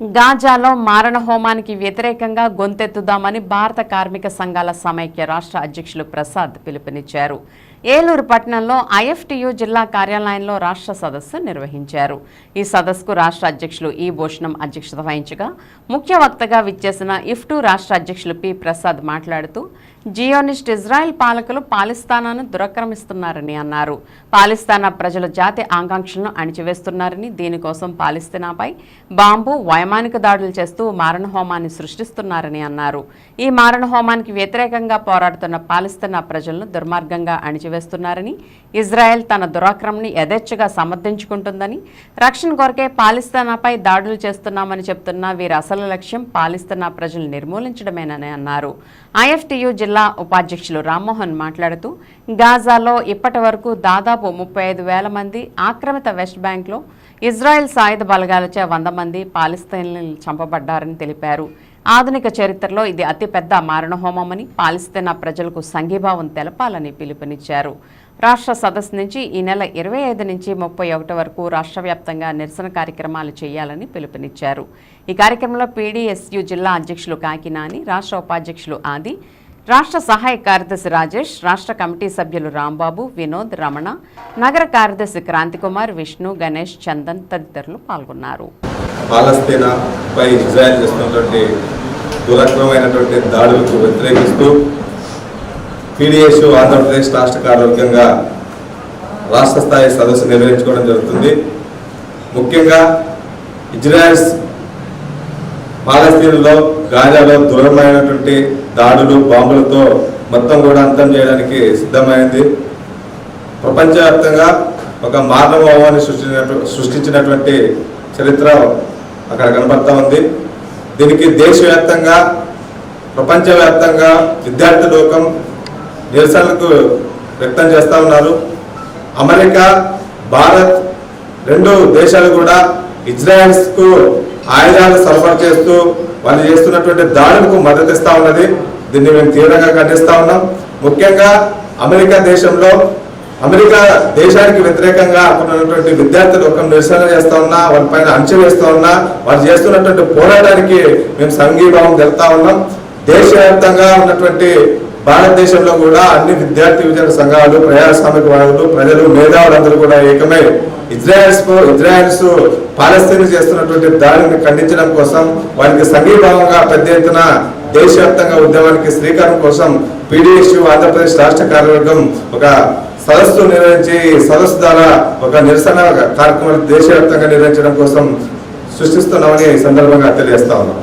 గాజాలో మారణ హోమానికి వ్యతిరేకంగా గొంతెత్తుదామని భారత కార్మిక సంఘాల సమైక్య రాష్ట్ర అధ్యక్షులు ప్రసాద్ పిలుపునిచ్చారు. ఏలూరు పట్టణంలో ఐఎఫ్టియు జిల్లా కార్యాలయంలో రాష్ట్ర సదస్సు నిర్వహించారు. ఈ సదస్సుకు రాష్ట్ర అధ్యక్షులు ఈ భూషణం అధ్యక్షత వహించగా ముఖ్య వక్తగా విచ్చేసిన ఇఫ్టు రాష్ట్ర అధ్యక్షులు పి. ప్రసాద్ మాట్లాడుతూ జియోనిస్ట్ ఇజ్రాయెల్ పాలకులు పాలిస్తానాను దురక్రమిస్తున్నారని అన్నారు. పాలిస్తానా ప్రజల జాతి ఆకాంక్షలను అణిచివేస్తున్నారని దీనికోసం పాలిస్తీనాపై బాంబు వైమానిక దాడులు చేస్తూ మారణ హోమాన్ని సృష్టిస్తున్నారని అన్నారు. ఈ మారణ హోమానికి వ్యతిరేకంగా పోరాడుతున్న పాలిస్తీనా ప్రజలను దుర్మార్గంగా అణిచివేస్తున్నారని ఇజ్రాయెల్ తన దురాక్రమని యథేచ్ఛగా సమర్థించుకుంటుందని రక్షణ కొరకే పాలిస్తానాపై దాడులు చేస్తున్నామని చెప్తున్న వీరి అసలు లక్ష్యం పాలిస్తానా ప్రజలు నిర్మూలించడమేనని అన్నారు. ఐఎఫ్టియు జిల్లా ఉపాధ్యక్షులు రామ్మోహన్ మాట్లాడుతూ గాజాలో ఇప్పటి వరకు దాదాపు ముప్పై ఐదు వేల మంది ఆక్రమిత వెస్ట్ బ్యాంక్లో ఇజ్రాయెల్ సాయుధ బలగాలచే వంద మంది పాలిస్తీన్లు చంపబడ్డారని తెలిపారు. ఆధునిక చరిత్రలో ఇది అతిపెద్ద మారణహోమమని పాలిస్తీనా ప్రజలకు సంఘీభావం తెలపాలని పిలుపునిచ్చారు. రాష్ట్ర సదస్సు నుంచి ఈ నెల ఇరవై ఐదు నుంచి ముప్పై ఒకటి వరకు రాష్ట్ర వ్యాప్తంగా నిరసన కార్యక్రమాలు చేయాలని పిలుపునిచ్చారు. ఈ కార్యక్రమంలో పీడీఎస్యు జిల్లా అధ్యక్షులు కాకినాని రాష్ట్ర ఉపాధ్యక్షులు ఆది రాష్ట్ర సహాయ కార్యదర్శి రాజేష్ రాష్ట్ర కమిటీ సభ్యులు రాంబాబు వినోద్ రమణ నగర కార్యదర్శి క్రాంతికుమార్ విష్ణు గణేష్ చందన్ తదితరులు పాల్గొన్నారు. పాలస్తీనాపై ఇజ్రాయెల్ చేస్తున్నటువంటి దురాక్రమైనటువంటి దాడులకు వ్యతిరేకిస్తూ పీడిఎస్ ఆంధ్రప్రదేశ్ రాష్ట్ర కార్యవర్గంగా రాష్ట్ర స్థాయి సదస్సు నిర్వహించుకోవడం జరుగుతుంది. ముఖ్యంగా ఇజ్రాయల్స్ పాలస్తీన్లో గాజాలో దూరమైనటువంటి దాడులు బాంబులతో మొత్తం కూడా అంతం చేయడానికి సిద్ధమైంది. ప్రపంచవ్యాప్తంగా ఒక మానవభావాన్ని సృష్టించినటువంటి సృష్టించినటువంటి చరిత్ర అక్కడ కనబడతా ఉంది. దీనికి దేశవ్యాప్తంగా ప్రపంచవ్యాప్తంగా విద్యార్థి లోకం నిరసనలకు వ్యక్తం చేస్తూ ఉన్నారు. అమెరికా భారత్ రెండు దేశాలు కూడా ఇజ్రాయెల్స్కు ఆయుధాలు సరఫరా చేస్తూ వాళ్ళు చేస్తున్నటువంటి దాడులకు మద్దతు ఇస్తూ ఉన్నది. దీన్ని మేము తీవ్రంగా ఖండిస్తూ ఉన్నాం. ముఖ్యంగా అమెరికా దేశంలో అమెరికా దేశానికి వ్యతిరేకంగా అక్కడున్నటువంటి విద్యార్థులు ఒక నిరసన చేస్తా ఉన్నా వారి పైన అంచె వేస్తా ఉన్నా వారు చేస్తున్నటువంటి పోరాటానికి మేము సంఘీభావం తెలుపుతా ఉన్నాం. దేశవ్యాప్తంగా ఉన్నటువంటి భారతదేశంలో కూడా అన్ని విద్యార్థి విద్యార్థి సంఘాలు ప్రజాస్వామిక వాదులు ప్రజలు మేధావులందరూ కూడా ఏకమై ఇజ్రాయల్స్ ఇజ్రాయల్స్ పాలస్తీన్ చేస్తున్నటువంటి దాడిని ఖండించడం కోసం వారికి సంఘీభావంగా పెద్ద ఎత్తున దేశవ్యాప్తంగా ఉద్యమానికి శ్రీకారం కోసం పీడిఎస్ ఆంధ్రప్రదేశ్ రాష్ట్ర కార్యవర్గం ఒక సదస్సు నిర్వహించి సదస్సు ద్వారా ఒక నిరసన కార్యక్రమాలు దేశవ్యాప్తంగా నిర్వహించడం కోసం సృష్టిస్తున్నామని సందర్భంగా తెలియజేస్తా ఉన్నాం.